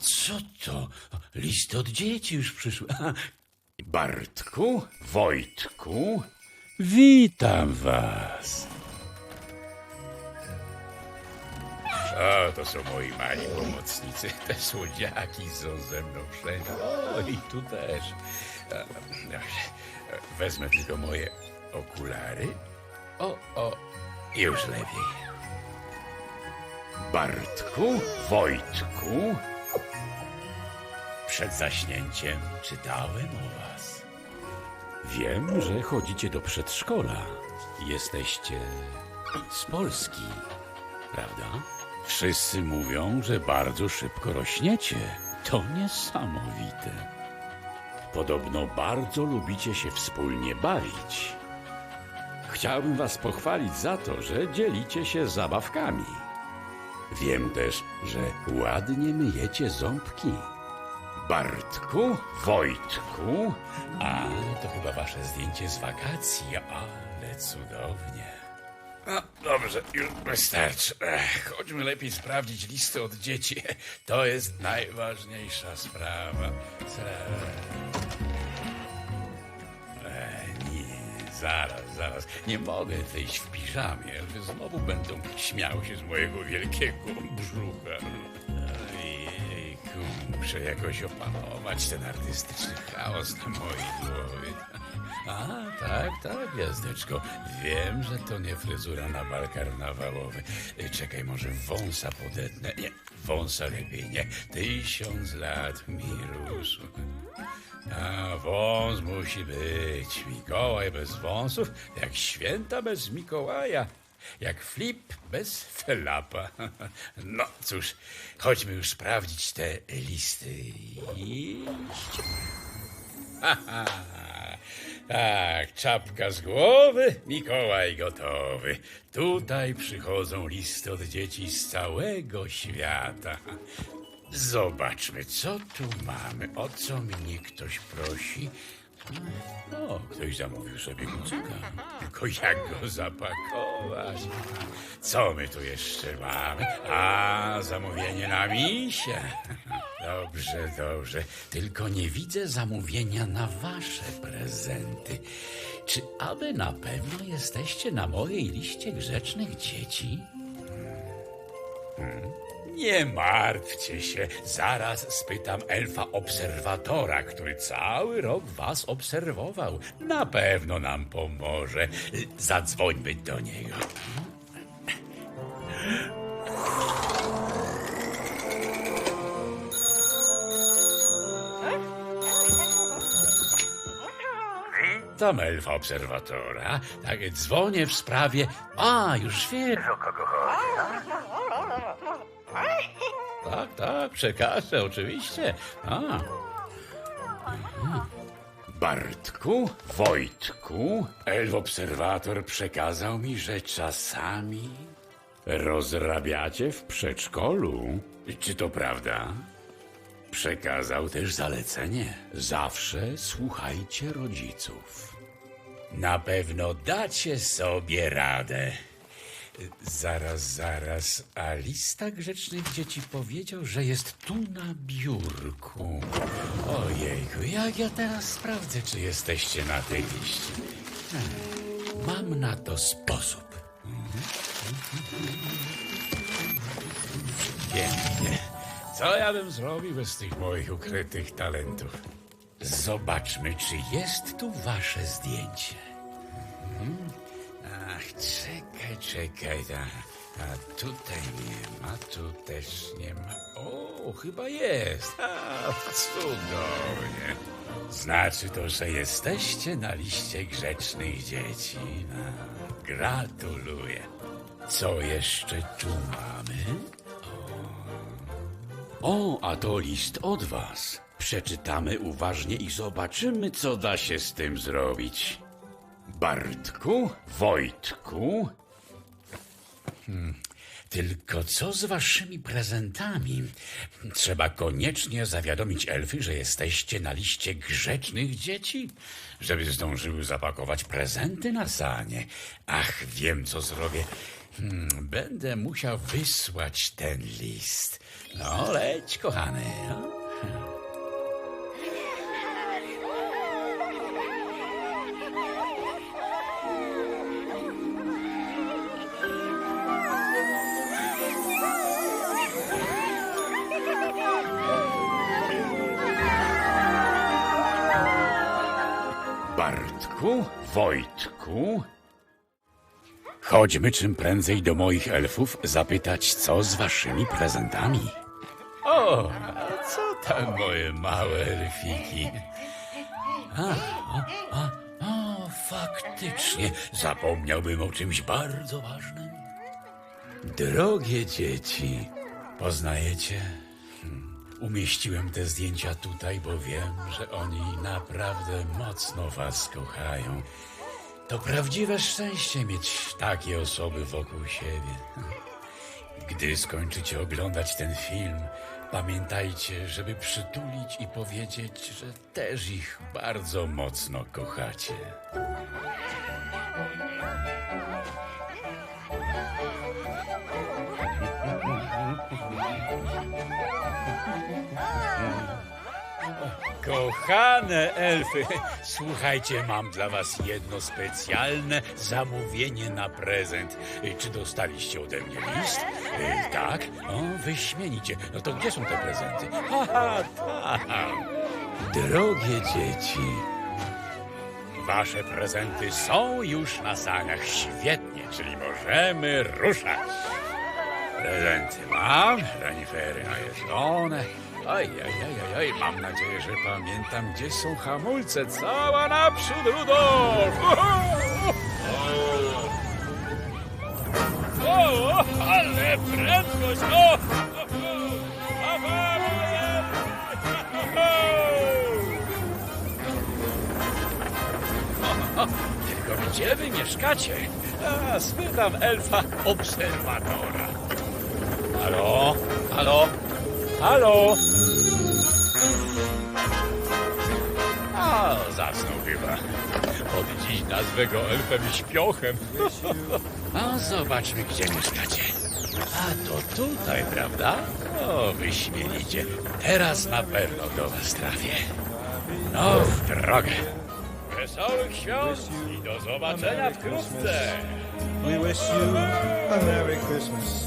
Co to? Listy od dzieci już przyszły. Bartku, Wojtku, witam was. O, to są moi mali pomocnicy. Te słodziaki są ze mną wszędzie. O, i tu też. E, Wezmę tylko moje okulary. O, o, już lepiej. Bartku, Wojtku, przed zaśnięciem czytałem o was. Wiem, że chodzicie do przedszkola. Jesteście z Polski, prawda? Wszyscy mówią, że bardzo szybko rośniecie. To niesamowite. Podobno bardzo lubicie się wspólnie bawić. Chciałbym was pochwalić za to, że dzielicie się zabawkami. Wiem też, że ładnie myjecie ząbki. Bartku, Wojtku, a to chyba wasze zdjęcie z wakacji, ale cudownie. No dobrze, już wystarczy. Ech, chodźmy lepiej sprawdzić listę od dzieci. To jest najważniejsza sprawa. Nie, zaraz, zaraz. Nie mogę wyjść w piżamie, znowu będą śmiały się z mojego wielkiego brzucha. Muszę jakoś opanować ten artystyczny chaos na mojej głowie. A, tak, tak, jazdeczko. Wiem, że to nie fryzura na bal karnawałowy. Czekaj, może wąsa podetnę. Nie, wąsa lepiej nie. Tysiąc lat mi rósł. A wąs musi być. Mikołaj bez wąsów, jak święta bez Mikołaja. Jak flip bez felapa. No cóż, chodźmy już sprawdzić te listy. Iść. Haha. Tak, czapka z głowy, Mikołaj gotowy. Tutaj przychodzą listy od dzieci z całego świata. Zobaczmy, co tu mamy. O co mnie ktoś prosi? O, ktoś zamówił sobie kucyka. Tylko jak go zapakować? Co my tu jeszcze mamy? A, zamówienie na misie. Dobrze, dobrze. Tylko nie widzę zamówienia na wasze prezenty. Czy aby na pewno jesteście na mojej liście grzecznych dzieci? Nie martwcie się, zaraz spytam elfa obserwatora, który cały rok was obserwował. Na pewno nam pomoże. Zadzwońmy do niego. Witam elfa obserwatora. Tak, dzwonię w sprawie... A, już wiem. Kogo Tak, tak, przekażę, oczywiście. A. Mhm. Bartku, Wojtku, elf obserwator przekazał mi, że czasami rozrabiacie w przedszkolu. Czy to prawda? Przekazał też zalecenie. Zawsze słuchajcie rodziców. Na pewno dacie sobie radę. Zaraz, zaraz. A lista grzecznych dzieci powiedział, że jest tu na biurku. Ojejku, jak ja teraz sprawdzę, czy jesteście na tej liście? Hmm, Mam na to sposób. Pięknie. Co ja bym zrobił bez tych moich ukrytych talentów? Zobaczmy, czy jest tu wasze zdjęcie. Czekaj. A, a tutaj nie ma, tu też nie ma. O, chyba jest. A, cudownie. Znaczy to, że jesteście na liście grzecznych dzieci. No, gratuluję. Co jeszcze tu mamy? O, a to list od was. Przeczytamy uważnie i zobaczymy, co da się z tym zrobić. Bartku, Wojtku. Hmm, tylko co z waszymi prezentami? Trzeba koniecznie zawiadomić elfy, że jesteście na liście grzecznych dzieci, żeby zdążyły zapakować prezenty na sanie. Ach, wiem, co zrobię. Hmm, będę musiał wysłać ten list. No, leć, kochany. No. Bartku, Wojtku. Chodźmy czym prędzej do moich elfów zapytać, co z waszymi prezentami. O, a co tam moje małe elfiki? A, a, a, o, faktycznie, zapomniałbym o czymś bardzo ważnym. Drogie dzieci, poznajecie? Hmm, Umieściłem te zdjęcia tutaj, bo wiem, że oni naprawdę mocno was kochają. To prawdziwe szczęście mieć takie osoby wokół siebie. Gdy skończycie oglądać ten film, pamiętajcie, żeby przytulić i powiedzieć, że też ich bardzo mocno kochacie. Kochane elfy, słuchajcie, mam dla was jedno specjalne zamówienie na prezent. Czy dostaliście ode mnie list? Y, Tak? O, wyśmienicie. No to gdzie są te prezenty? Haha, tam. Drogie dzieci, wasze prezenty są już na saniach. Świetnie, czyli możemy ruszać. Prezenty mam, renifery najeżdżone. Oj, oj, mam nadzieję, że pamiętam, gdzie są hamulce. Cała naprzód, Rudolf! O, ale prędkość! O, Tylko gdzie wy mieszkacie? A, spytam elfa obserwatora. Halo? Halo? Halo? A, zasnął chyba. Od dziś nazwę go elfem śpiochem. A zobaczmy, gdzie mieszkacie. A to tutaj, prawda? O, wyśmienicie. Teraz na pewno do was trafię. No, w drogę. Wesołych świąt i do zobaczenia wkrótce. We wish you a Merry Christmas.